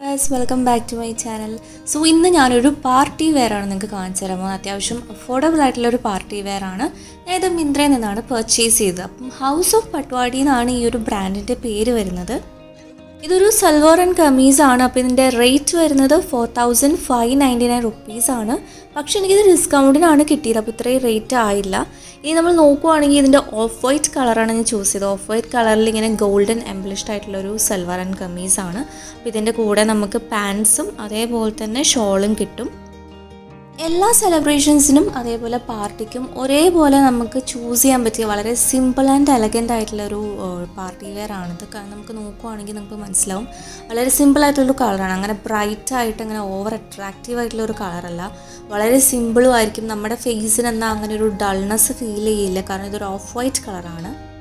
Guys welcome back to my channel so ഇന്ന് ഞാനൊരു party wear ആണ് നിങ്ങൾക്ക് കാണിച്ചു തരാൻ അത്യാവശ്യം അഫോർഡബിൾ ആയിട്ടുള്ള ഒരു പാർട്ടി വെയർ ആണ്. ഞാൻ ഇത് മിന്ത്രയിൽ നിന്നാണ് പർച്ചേസ് ചെയ്തത്. അപ്പം ഹൗസ് ഓഫ് പട്വാടി എന്നാണ് ഈ ഒരു ബ്രാൻഡിന്റെ പേര് വരുന്നത്. ഇതൊരു സൽവാർ ആൻഡ് കമീസ് ആണ് അപ്പോൾ ഇതിന്റെ റേറ്റ് വരുന്നത് four thousand five ninety nine rupees ആണ്. പക്ഷേ എനിക്കിത് ഡിസ്കൗണ്ടിനാണ് കിട്ടിയത്. അപ്പോൾ ഇത്രയും റേറ്റ് ആയില്ല. ഇനി നമ്മൾ നോക്കുവാണെങ്കിൽ ഇതിന്റെ ഓഫ് വൈറ്റ് കളറാണ് ഞാൻ ചൂസ് ചെയ്തത്. ഓഫ് വൈറ്റ് കളറിൽ ഇങ്ങനെ ഗോൾഡൻ എംബ്ലിഷ്ഡ് ആയിട്ടുള്ള ഒരു സൽവാർ ആൻഡ് കമീസ് ആണ് അപ്പോൾ ഇതിന്റെ കൂടെ നമുക്ക് പാൻസും അതേപോലെ തന്നെ ഷോളും കിട്ടും. എല്ലാ സെലിബ്രേഷൻസിനും അതേപോലെ പാർട്ടിക്കും ഒരേപോലെ നമുക്ക് ചൂസ് ചെയ്യാൻ പറ്റിയ വളരെ സിമ്പിൾ ആൻഡ് എലഗന്റ് ആയിട്ടുള്ള ഒരു പാർട്ടി വെയർ ആണിത് കാരണം നമുക്ക് നോക്കുവാണെങ്കിൽ നമുക്ക് മനസ്സിലാവും. വളരെ സിമ്പിൾ ആയിട്ടുള്ളൊരു കളറാണ് അങ്ങനെ ബ്രൈറ്റ് ആയിട്ട് അങ്ങനെ ഓവർ അട്രാക്റ്റീവ് ആയിട്ടുള്ള ഒരു കളറല്ല വളരെ സിമ്പിളും ആയിരിക്കും. നമ്മുടെ ഫേസിന് അങ്ങനെ ഒരു ഡൾനെസ് ഫീൽ ചെയ്യില്ല. കാരണം ഇതൊരു ഓഫ് വൈറ്റ് കളറാണ്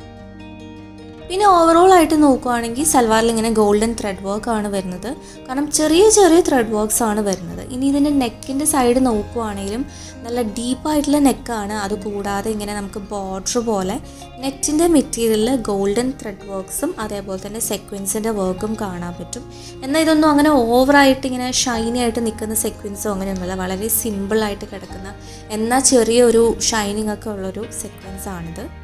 പിന്നെ ഓവറോൾ ആയിട്ട് നോക്കുവാണെങ്കിൽ സൽവാറിൽ ഇങ്ങനെ ഗോൾഡൻ ത്രെഡ് വർക്ക് ആണ് വരുന്നത്. കാരണം ചെറിയ ചെറിയ ത്രെഡ് വർക്ക്സ് ആണ് വരുന്നത്. ഇനി ഇതിന്റെ നെക്കിന്റെ സൈഡ് നോക്കുവാണെങ്കിലും നല്ല ഡീപ്പായിട്ടുള്ള നെക്കാണ് അതുകൂടാതെ ഇങ്ങനെ നമുക്ക് ബോർഡർ പോലെ നെറ്റിന്റെ മെറ്റീരിയലിൽ ഗോൾഡൻ ത്രെഡ് വർക്ക്സും അതേപോലെ തന്നെ സെക്വൻസിന്റെ വർക്കും കാണാൻ പറ്റും. എന്നാൽ ഇതൊന്നും അങ്ങനെ ഓവറായിട്ട് ഇങ്ങനെ ഷൈനി ആയിട്ട് നിൽക്കുന്ന സെക്വൻസോ അങ്ങനെയൊന്നുമില്ല. വളരെ സിമ്പിളായിട്ട് കിടക്കുന്ന എന്നാൽ ചെറിയൊരു ഷൈനിങ് ഒക്കെ ഉള്ളൊരു സെക്വൻസ് ആണിത്.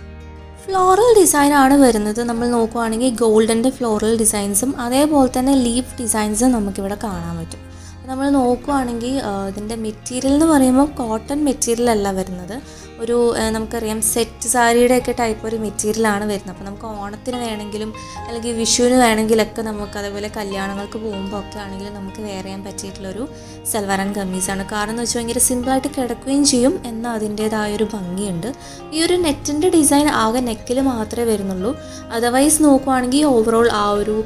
ഫ്ലോറൽ ഡിസൈൻ ആണ് വരുന്നത്. നമ്മൾ നോക്കുവാണെങ്കിൽ ഗോൾഡന്റെ ഫ്ലോറൽ ഡിസൈൻസും അതേപോലെ തന്നെ ലീഫ് ഡിസൈൻസും നമുക്കിവിടെ കാണാൻ പറ്റും. നമ്മൾ നോക്കുവാണെങ്കിൽ ഇതിന്റെ മെറ്റീരിയൽ എന്ന് പറയുമ്പോൾ കോട്ടൺ മെറ്റീരിയൽ അല്ല വരുന്നത്. ഒരു നമുക്കറിയാം സെറ്റ് സാരിയുടെ ഒക്കെ ടൈപ്പ് ഒരു മെറ്റീരിയലാണ് വരുന്നത്. അപ്പോൾ നമുക്ക് ഓണത്തിന് വേണമെങ്കിലും അല്ലെങ്കിൽ വിഷുവിന് വേണമെങ്കിലൊക്കെ നമുക്ക് അതേപോലെ കല്യാണങ്ങൾക്ക് പോകുമ്പോൾ ഒക്കെ ആണെങ്കിലും നമുക്ക് വേറെ ചെയ്യാൻ പറ്റിയിട്ടുള്ളൊരു സൽവാർ ആൻഡ് കമ്മീസാണ് കാരണം എന്ന് വെച്ചാൽ ഭയങ്കര സിമ്പിളായിട്ട് കിടക്കുകയും ചെയ്യും എന്നാൽ അതിന്റേതായൊരു ഭംഗിയുണ്ട്. ഈ ഒരു നെറ്റിന്റെ ഡിസൈൻ ആകെ നെക്കിൽ മാത്രമേ വരുന്നുള്ളൂ. അതർവൈസ് നോക്കുവാണെങ്കിൽ ഓവറോൾ ആ ഒരു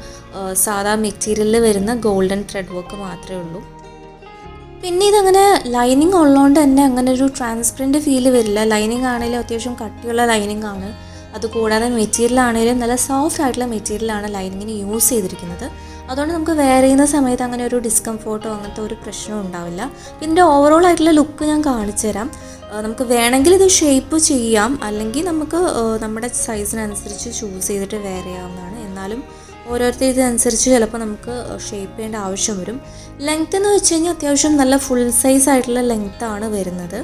സാധാ മെറ്റീരിയലിൽ വരുന്ന ഗോൾഡൻ ത്രെഡ് വർക്ക് മാത്രമേ ഉള്ളൂ. പിന്നെ ഇതങ്ങനെ ലൈനിങ് ഉള്ളതുകൊണ്ട് തന്നെ അങ്ങനെ ഒരു ട്രാൻസ്പെറന്റ് ഫീൽ വരില്ല. ലൈനിങ് ആണെങ്കിലും അത്യാവശ്യം കട്ടിയുള്ള ലൈനിങ് ആണ്. അതുകൂടാതെ മെറ്റീരിയൽ ആണെങ്കിലും നല്ല സോഫ്റ്റ് ആയിട്ടുള്ള മെറ്റീരിയലാണ് ലൈനിങ്ങിന് യൂസ് ചെയ്തിരിക്കുന്നത്. അതുകൊണ്ട് നമുക്ക് വെയർ ചെയ്യുന്ന സമയത്ത് അങ്ങനെ ഒരു ഡിസ്കംഫോർട്ടോ അങ്ങനത്തെ ഒരു പ്രശ്നവും ഉണ്ടാവില്ല. ഇതിന്റെ ഓവറോൾ ആയിട്ടുള്ള ലുക്ക് ഞാൻ കാണിച്ചു തരാം. നമുക്ക് വേണമെങ്കിൽ ഇത് ഷേപ്പ് ചെയ്യാം. അല്ലെങ്കിൽ നമുക്ക് നമ്മുടെ സൈസിനനുസരിച്ച് ചൂസ് ചെയ്തിട്ട് വെയർ ചെയ്യാവുന്നതാണ്. എന്നാലും ഓരോരുത്തർ ഇതനുസരിച്ച് ചിലപ്പോൾ നമുക്ക് ഷേപ്പ് ചെയ്യേണ്ട ആവശ്യം വരും. ലെങ്ത് എന്ന് വെച്ച് കഴിഞ്ഞാൽ അത്യാവശ്യം നല്ല ഫുൾ സൈസ് ആയിട്ടുള്ള ലെങ്ത് ആണ് വരുന്നത്.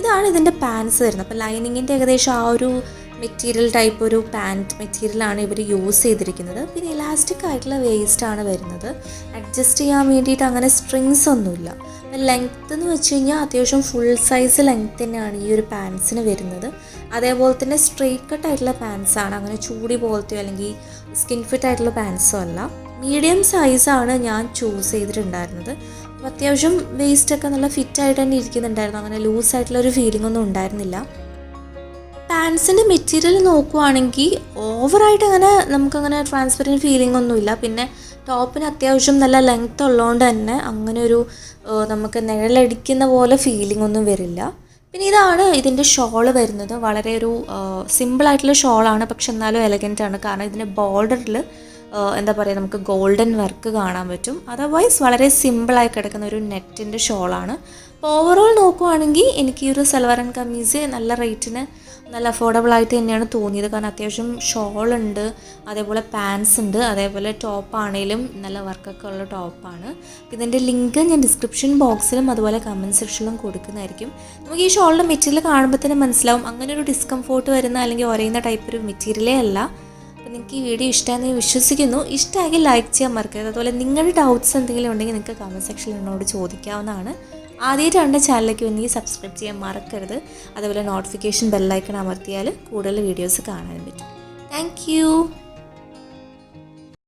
ഇതാണ് ഇതിന്റെ പാൻസ് വരുന്നത്. അപ്പോൾ ലൈനിങ്ങിന്റെ ഏകദേശം ആ ഒരു മെറ്റീരിയൽ ടൈപ്പ് ഒരു പാന്റ് മെറ്റീരിയലാണ് ഇവർ യൂസ് ചെയ്തിരിക്കുന്നത്. പിന്നെ ഇലാസ്റ്റിക് ആയിട്ടുള്ള വേസ്റ്റ് ആണ് വരുന്നത്. അഡ്ജസ്റ്റ് ചെയ്യാൻ വേണ്ടിയിട്ട് അങ്ങനെ സ്ട്രിങ്സ് ഒന്നുമില്ല. ലെങ്ത് എന്ന് വെച്ച് കഴിഞ്ഞാൽ അത്യാവശ്യം ഫുൾ സൈസ് ലെങ്ത് തന്നെയാണ് ഈ ഒരു പാൻസിന് വരുന്നത്. അതേപോലെ തന്നെ സ്ട്രെയിറ്റ് കട്ട് ആയിട്ടുള്ള പാൻസ് ആണ്. അങ്ങനെ ചൂടി പോലത്തെയോ അല്ലെങ്കിൽ സ്കിൻ ഫിറ്റ് ആയിട്ടുള്ള പാൻസോ അല്ല. മീഡിയം സൈസാണ് ഞാൻ ചൂസ് ചെയ്തിട്ടുണ്ടായിരുന്നത്. അപ്പോൾ അത്യാവശ്യം വേസ്റ്റൊക്കെ നല്ല ഫിറ്റായിട്ട് തന്നെ ഇരിക്കുന്നുണ്ടായിരുന്നു. അങ്ങനെ ലൂസ് ആയിട്ടുള്ള ഒരു ഫീലിംഗ് ഒന്നും ഉണ്ടായിരുന്നില്ല. പാൻസിന്റെ മെറ്റീരിയൽ നോക്കുവാണെങ്കിൽ ഓവറായിട്ട് അങ്ങനെ നമുക്കങ്ങനെ ട്രാൻസ്പെറന്റ് ഫീലിംഗ് ഒന്നുമില്ല. പിന്നെ ടോപ്പിന് അത്യാവശ്യം നല്ല ലെങ്ത് ഉള്ളതുകൊണ്ട് തന്നെ അങ്ങനെ ഒരു നമുക്ക് നിഴലടിക്കുന്ന പോലെ ഫീലിംഗ് ഒന്നും വരില്ല. പിന്നെ ഇതാണ് ഇതിന്റെ ഷോൾ വരുന്നത്. വളരെ ഒരു സിമ്പിളായിട്ടുള്ള ഷോളാണ് പക്ഷെ എന്നാലും എലഗന്റ് ആണ്. കാരണം ഇതിന്റെ ബോർഡറിൽ എന്താ പറയുക നമുക്ക് ഗോൾഡൻ വർക്ക് കാണാൻ പറ്റും. അതർവൈസ് വളരെ സിമ്പിളായി കിടക്കുന്ന ഒരു നെറ്റിന്റെ ഷോളാണ് അപ്പോൾ ഓവറോൾ നോക്കുവാണെങ്കിൽ എനിക്ക് ഈ ഒരു സൽവാർ ആൻഡ് കമ്മീസ് നല്ല റേറ്റിന് നല്ല അഫോർഡബിൾ ആയിട്ട് തന്നെയാണ് തോന്നിയത്. കാരണം അത്യാവശ്യം ഷോൾ ഉണ്ട് അതേപോലെ പാൻസ് ഉണ്ട് അതേപോലെ ടോപ്പ് ആണെങ്കിലും നല്ല വർക്കൊക്കെ ഉള്ള ടോപ്പാണ് ഇതിന്റെ ലിങ്ക് ഞാൻ ഡിസ്ക്രിപ്ഷൻ ബോക്സിലും അതുപോലെ കമന്റ് സെക്ഷനിലും കൊടുക്കുന്നതായിരിക്കും. നമുക്ക് ഈ ഷോളിന്റെ മെറ്റീരിയൽ കാണുമ്പോൾ തന്നെ മനസ്സിലാവും. അങ്ങനെ ഒരു ഡിസ്കംഫോർട്ട് വരുന്ന അല്ലെങ്കിൽ ഒരയുന്ന ടൈപ്പ് ഒരു മെറ്റീരിയലേ അല്ല. അപ്പോൾ നിങ്ങൾക്ക് ഈ വീഡിയോ ഇഷ്ടമാണെന്ന് ഞാൻ വിശ്വസിക്കുന്നു. ഇഷ്ടമായെങ്കിൽ ലൈക്ക് ചെയ്യാൻ മറക്കരുത്. അതുപോലെ നിങ്ങളുടെ ഡൗട്ട്സ് എന്തെങ്കിലും ഉണ്ടെങ്കിൽ നിങ്ങൾക്ക് കമന്റ് സെക്ഷനിൽ എന്നോട് ചോദിക്കാവുന്നതാണ്. ആദ്യമായിട്ടാണ് ചാനലിലേക്ക് വന്നെങ്കിൽ സബ്സ്ക്രൈബ് ചെയ്യാൻ മറക്കരുത്. അതുപോലെ നോട്ടിഫിക്കേഷൻ ബെല്ലൈക്കൺ അമർത്തിയാൽ കൂടുതൽ വീഡിയോസ് കാണാൻ പറ്റും. താങ്ക്